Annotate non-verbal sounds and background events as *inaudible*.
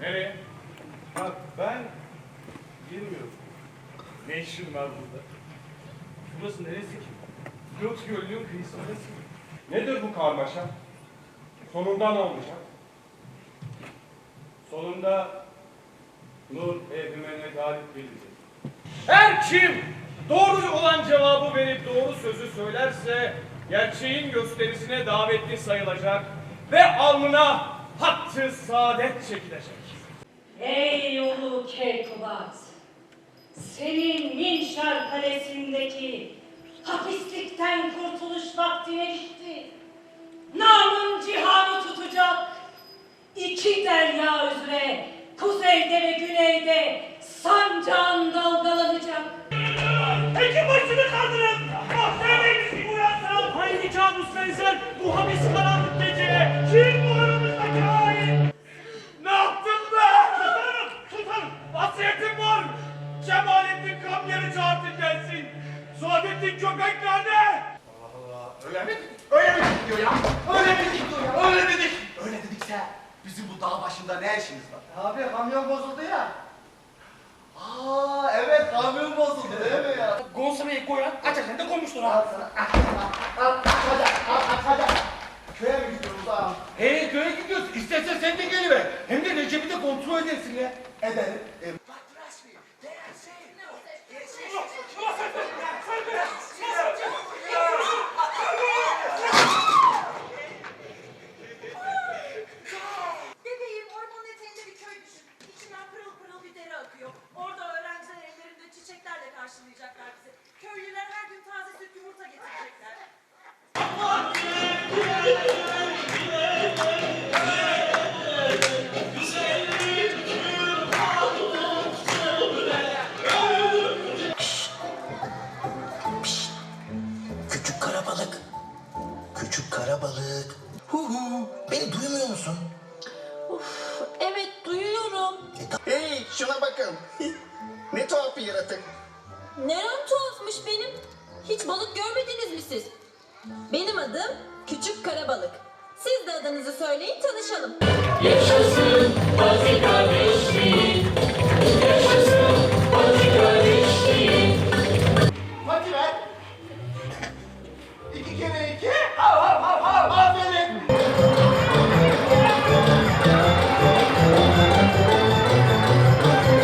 Nereye? Ha, ben bilmiyorum. Ne işin var burada? Burası neresi ki? Göt Gölü'nün kıyısı neresi? Nedir bu karmaşa? Sonunda ne olacak? Sonunda Nur evrimine galip gelecek. Her kim doğru olan cevabı verip doğru sözü söylerse gerçeğin gösterisine davetli sayılacak ve alnına hattı saadet çekilecek. Ey ulu Keykubat! Senin Minşar Kalesi'ndeki hapislikten kurtuluş vaktine gitti. Namın cihanı tutacak. İki derya üzere kuzeyde ve güneyde Saadettin köpek nerede? Öyle mi? Öyle mi diyor ya? Öyle mi diyor ya? Öyle dedik. Öyle dedikse bizim bu dağ başında ne işimiz var? Abi kamyon bozuldu ya. Aa evet kamyon bozuldu değil mi ya? Gonzalo'yu koyan açarken de koymuştur Al sana. Al, al, al, al, al, hadi. Köye mi gidiyoruz ağam? Hey köye gidiyorsun. İstersen sen de geliver. Hem de Recep'i de kontrol edersin ya. Edelim. E, karşılayacaklar bizi. Köylüler her gün taze süt yumurta getirecekler. Küçük karabalık. Küçük karabalık. Hu hu. Beni duymuyor musun? Evet duyuyorum. E, Hey şuna bakın. *laughs* ne tuhaf bir yaratık. Neren tuhafmış benim? Hiç balık görmediniz mi siz? Benim adım Küçük Karabalık. Siz de adınızı söyleyin tanışalım. Yaşasın kardeş.